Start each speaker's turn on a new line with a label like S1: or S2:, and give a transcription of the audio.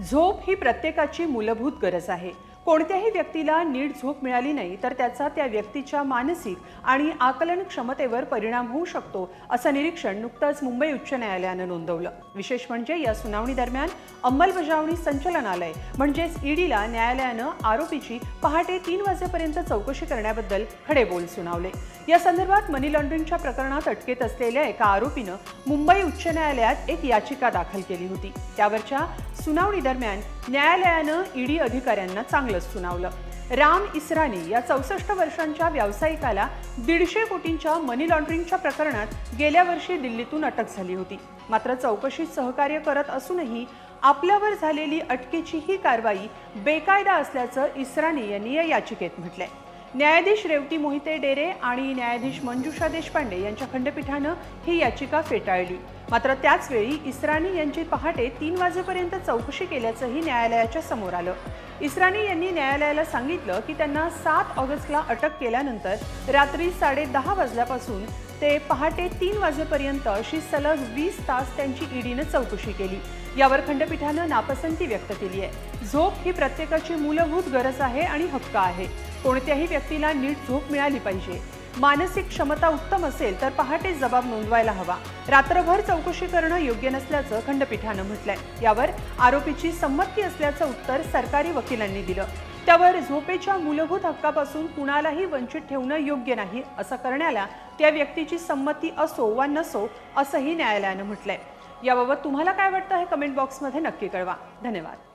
S1: झोप ही प्रत्येकाची मूलभूत गरज आहे. कोणत्याही व्यक्तीला नीट झोप मिळाली नाही तर त्याचा त्या व्यक्तीच्या मानसिक आणि आकलन क्षमतेवर परिणाम होऊ शकतो असं निरीक्षण नुकतंच मुंबई उच्च न्यायालयानं नोंदवलं. विशेष म्हणजे या सुनावणी दरम्यान अंमलबजावणी संचलनालय म्हणजेच ईडीला न्यायालयानं आरोपीची पहाटे तीन वाजेपर्यंत चौकशी करण्याबद्दल खडे बोल सुनावले. या संदर्भात मनी लॉन्ड्रिंगच्या प्रकरणात अटकेत असलेल्या एका आरोपीनं मुंबई उच्च न्यायालयात एक याचिका दाखल केली होती. त्यावरच्या सुनावणी दरम्यान न्यायालयानं ईडी अधिकाऱ्यांना चांगलंच सुनावलं. राम इस्रानी या चौसष्ट वर्षांच्या व्यावसायिकाला दीडशे कोटींच्या मनी लॉन्ड्रिंगच्या प्रकरणात गेल्या वर्षी दिल्लीतून अटक झाली होती. मात्र चौकशीत सहकार्य करत असूनही आपल्यावर झालेली अटकेची ही कारवाई बेकायदा असल्याचं इस्रानी यांनी या याचिकेत म्हटलंय. न्यायाधीश रेवती मोहिते डेरे आणि न्यायाधीश मंजुषा देशपांडे यांच्या खंडपीठानं ही याचिका फेटाळली. मात्र त्याचवेळी इस्राणी यांची पहाटे तीन वाजेपर्यंत चौकशी केल्याचंही न्यायालयाच्या समोर आलं. इस्राणी यांनी न्यायालयाला सांगितलं की त्यांना सात ऑगस्टला अटक केल्यानंतर रात्री साडेदहा वाजल्यापासून ते पहाटे तीन वाजेपर्यंत अशी सलग वीस तास त्यांची ईडीनं चौकशी केली. यावर खंडपीठानं नापसंती व्यक्त केली आहे. झोप ही प्रत्येकाची मूलभूत गरज आहे आणि हक्क आहे. कोणत्याही व्यक्तीला नीट झोप मिळाली पाहिजे. मानसिक क्षमता उत्तम असेल तर पहाटे जबाब नोंदवायला हवा. रात्रभर चौकशी करणं योग्य नसल्याचं खंडपीठानं म्हटलंय. यावर आरोपीची संमती असल्याचं उत्तर सरकारी वकिलांनी दिलं. त्यावर झोपेच्या मूलभूत हक्कापासून कुणालाही वंचित ठेवणं योग्य नाही असं करण्याला त्या व्यक्तीची संमती असो वा नसो असंही न्यायालयानं म्हटलंय. याबाबत तुम्हाला काय वाटतं हे कमेंट बॉक्समध्ये नक्की कळवा. धन्यवाद.